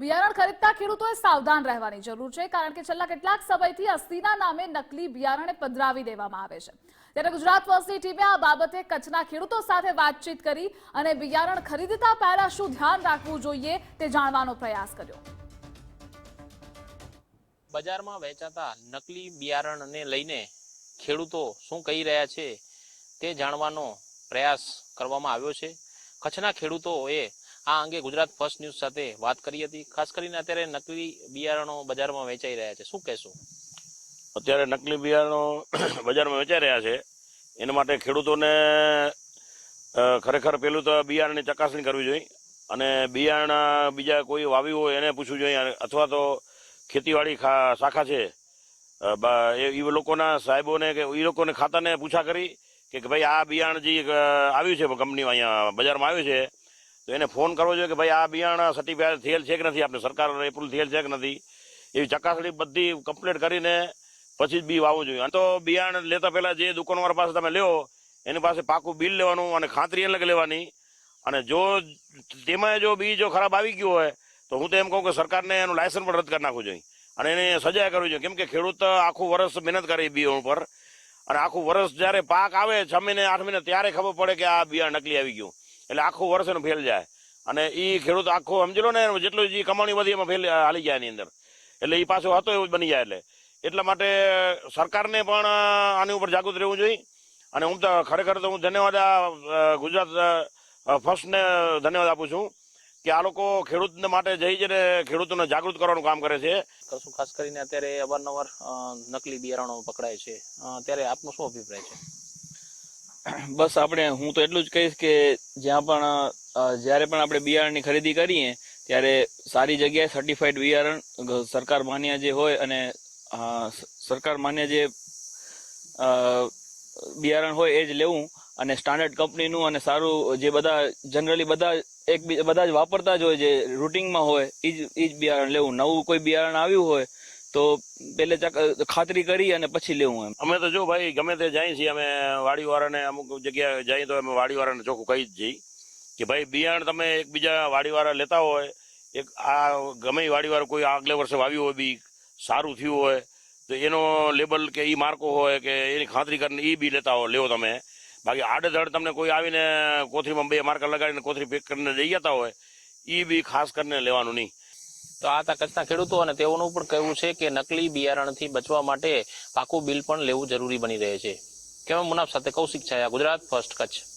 બિયારણ ખરીદતા ખેડૂતોએ સાવધાન રહેવાની જરૂર છે, કારણ કે છેલ્લા કેટલાક સમયથી અસ્થિના નામે નકલી બિયારણને પધરાવી દેવામાં આવે છે. ત્યારે ગુજરાત ફર્સ્ટની ટીમે આ બાબતે કચ્છના ખેડૂતો સાથે વાતચીત કરી અને બિયારણ ખરીદતા પહેલા શું ધ્યાન રાખવું જોઈએ તે જાણવાનો પ્રયાસ કર્યો. બજારમાં વેચાતા નકલી બિયારણને લઈને ખેડૂતો શું કહી રહ્યા છે તે જાણવાનો પ્રયાસ કરવામાં આવ્યો છે. કચ્છના ખેડૂતોએ આ અંગે ગુજરાત ફર્સ્ટ ન્યૂઝ સાથે વાત કરી હતી. ખાસ કરીને અત્યારે નકલી બિયારણો બજારમાં વેચાઈ રહ્યા છે. શું કહેશો? અત્યારે નકલી બિયારણો બજારમાં વેચાઈ રહ્યા છે. એના માટે ખેડૂતોને ખરેખર પેલું તો બિયારણની ચકાસણી કરવી જોઈએ અને બિયારણ બીજા કોઈ વાવ્યું હોય એને પૂછવું જોઈએ. અથવા તો ખેતીવાડી શાખા છે એ લોકોના સાહેબોને કે એ લોકોને ખાતાને પૂછા કરી કે ભાઈ આ બિયારણ જે આવ્યું છે, કંપનીમાં અહીંયા બજારમાં આવ્યું છે તો એને ફોન કરવો જોઈએ કે ભાઈ આ બિયારણ સર્ટિફાઈડ થયેલ છે કે નથી? આપણે સરકાર એપ્રુવ થયેલ છે કે નથી? એવી ચકાસણી બધી કમ્પ્લીટ કરીને પછી જ બી વાવવું જોઈએ. અને તો બિયારણ લેતા પહેલા જે દુકાનવાળા પાસે તમે લ્યો, એની પાસે પાકું બિલ લેવાનું અને ખાતરી અલગ લેવાની. અને જો તેમાં જો બી જો ખરાબ આવી ગયું હોય, તો હું તો એમ કહું કે સરકારને એનું લાયસન્સ પણ રદ કરી નાખવું જોઈએ. અને એને સજા કરવી જોઈએ. કેમ કે ખેડૂત આખું વર્ષ મહેનત કરે બિયારણ ઉપર. અને આખું વર્ષ જ્યારે પાક આવે છ મહિને, આઠ મહિને, ત્યારે ખબર પડે કે આ બિયારણ નકલી આવી ગયું. એટલે આખું વર્ષ એનું ફેલ જાય. અને એ ખેડૂત આખો સમજી લો ને, જેટલું જે કમાણી વધી એમાં ફેલ હાલી જાય એની અંદર. એટલે એ પાછો હતો એવું બની જાય એટલે. એટલા માટે સરકારને પણ આની ઉપર જાગૃત રહેવું જોઈએ. અને હું તો ખરેખર તો હું ધન્યવાદ, આ ગુજરાત ફર્સ્ટને ધન્યવાદ આપું છું કે આ લોકો ખેડૂતને માટે જઈ જઈને ખેડૂતોને જાગૃત કરવાનું કામ કરે છે. ખાસ કરીને અત્યારે અવારનવાર નકલી બિયારણો પકડાય છે. ત્યારે આપનો શું અભિપ્રાય છે? બસ આપણે, હું તો એટલું જ કહીશ કે જ્યાં પણ જ્યારે પણ આપણે બિયારણની ખરીદી કરીએ, ત્યારે સારી જગ્યાએ સર્ટિફાઈડ બિયારણ સરકાર માન્ય જે હોય અને સરકાર માન્ય જે બિયારણ હોય એ જ લેવું અને સ્ટાન્ડર્ડ કંપનીનું અને સારું જે બધા જનરલી બધા એક બધા જ વાપરતા જ હોય જે રૂટિંગમાં હોય એ જ એ જ બિયારણ લેવું. નવું કોઈ બિયારણ આવ્યું હોય તો પેલે ખાતરી કરી અને પછી લેવું એમ. અમે તો જો ભાઈ, ગમે તે જઈએ છીએ, અમે વાડીવાળાને અમુક જગ્યાએ જઈએ તો અમે વાડીવાળાને ચોખ્ખું કહી જ જઈ કે ભાઈ, બિયારણ તમે એકબીજા વાડીવાળા લેતા હોય, એક આ ગમે વાડીવાળા કોઈ આગલે વર્ષે વાવ્યું હોય, બી સારું થયું હોય, તો એનો લેબલ કે એ માર્કો હોય કે એની ખાતરી કરીને એ બી લેતા હોય, લેવો તમે. બાકી આડેધડ તમને કોઈ આવીને કોથળીમાં બે માર્કર લગાડીને કોથળી પેક કરીને લઈ જતા હોય એ બી ખાસ કરીને લેવાનું નહીં. તો આ હતા કચ્છના ખેડૂતો અને તેઓનું પણ કહેવું છે કે નકલી બિયારણથી બચવા માટે પાકું બિલ પણ લેવું જરૂરી બની રહે છે. કેવા મુનાફ સાથે કૌશિક છાયા ગુજરાત ફર્સ્ટ કચ્છ.